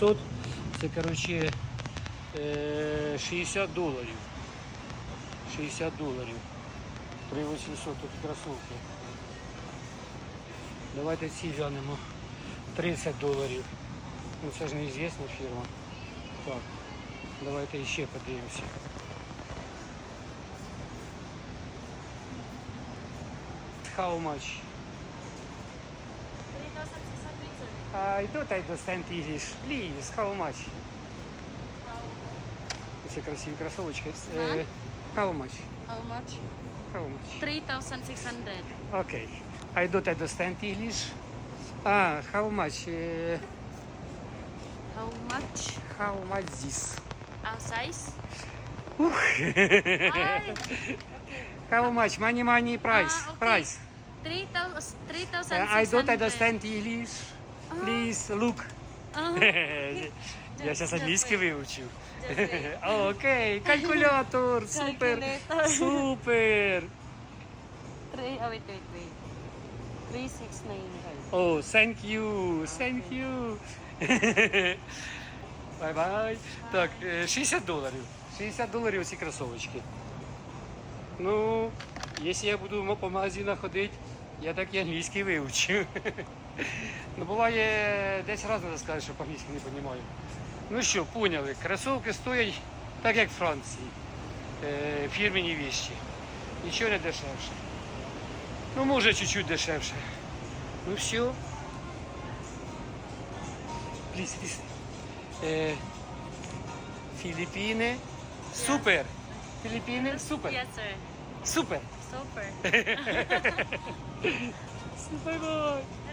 500, це, коротше, е, 60 доларів. 60 доларів. 3800 тут кросовки. Давайте ці глянемо. 30 доларів. Ну це ж неізвісна фірма. Так, давайте ще подивимося. How much? 3,600. I don't understand English. Please, how much? Ці красиві кросовочки. Е, How much? How much? How much? 3,600. Okay. I don't understand English. Ah, how much? eh, How much? how much this? Our size? Ух. How much? Money, money, price. Ah, okay. Price. 3,000 Uh, I don't 3,600. understand English. Please look. Я зараз англійський вивчив. Окей, калькулятор, супер, супер. Three, oh, wait, wait, wait. 3,690. О, thank you, thank you. Бай-бай. Так, е, 60 доларів. 60 доларів ці кросовочки. Ну, якщо я буду по магазинах ходити, я так і англійський вивчу. Ну, буває, десь раз треба сказати, що по-англійськи не розумію. Ну що, поняли, кросовки стоять так, як в Франції. Е, фірмені віщі. Нічого не дешевше. Ну, може, чуть-чуть дешевше. Ну все. Пліс, пліс. Е, Філіппіни. Супер. Філіппіни, супер. Yes, sir. Супер. Super. Бай-бай.